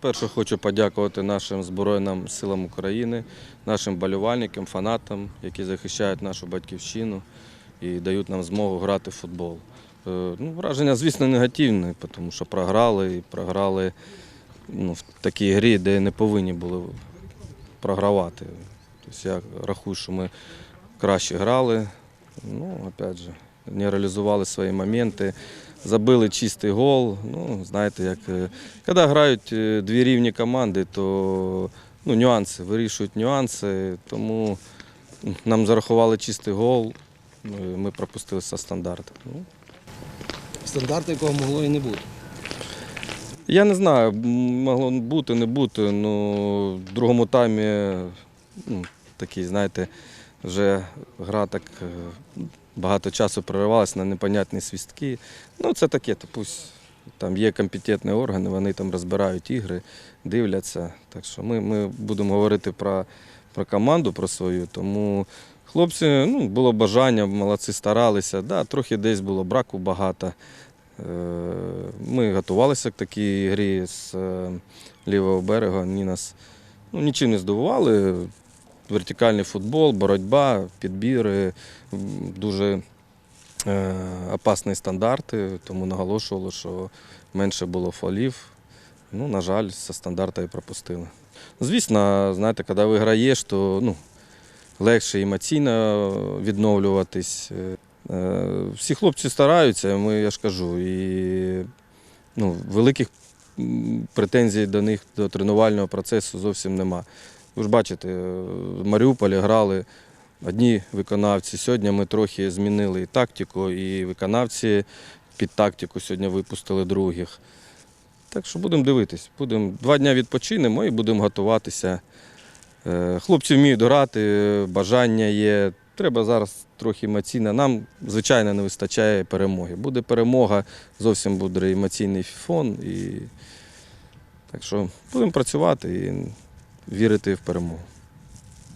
Перше хочу подякувати нашим Збройним силам України, нашим болівальникам, фанатам, які захищають нашу батьківщину і дають нам змогу грати в футбол. Е, Ну, враження, звісно, негативне, тому що програли і програли ну, в такій грі, де не повинні були програвати. Тобто я рахую, що ми краще грали. Ну, опять же, не реалізували свої моменти. Забили чистий гол. Ну, знаєте, як е, коли грають е, дві рівні команди, то ну, нюанси, вирішують нюанси. Тому нам зарахували чистий гол, ми пропустили со стандарту. Ну, Стандарти, якого могло і не бути. Я не знаю, могло бути, не бути. Ну, в другому таймі ну, такий, знаєте, вже гра так е, багато часу проривалася на непонятні свістки. Ну, це таке, то пусть там є компетентні органи, вони там розбирають ігри, дивляться. Так що ми, ми будемо говорити про, про команду про свою. Тому хлопці, ну, було бажання, молодці старалися. Да, трохи десь було браку багато. Е, Ми готувалися к такій грі з е, лівого берега. Вони нас ну, нічим не здивували. Вертикальний футбол, боротьба, підбіри, дуже е, опасні стандарти, тому наголошували, що менше було фолів. Ну, на жаль, зі стандарта і пропустили. Звісно, знаєте, коли виграєш, то ну, легше емоційно відновлюватись. Е, Всі хлопці стараються, ми, я ж кажу, і ну, великих претензій до них до тренувального процесу зовсім нема. Ви ж бачите, в Маріуполі грали одні виконавці. Сьогодні ми трохи змінили і тактику, і виконавці під тактику сьогодні випустили других. Так що будемо дивитись. Будемо два дні відпочинемо і будемо готуватися. Е, Хлопці вміють грати, бажання є. Треба зараз трохи емоційно. Нам, звичайно, не вистачає перемоги. Буде перемога, зовсім буде емоційний фон. І... Так що будемо працювати і вірити в перемогу.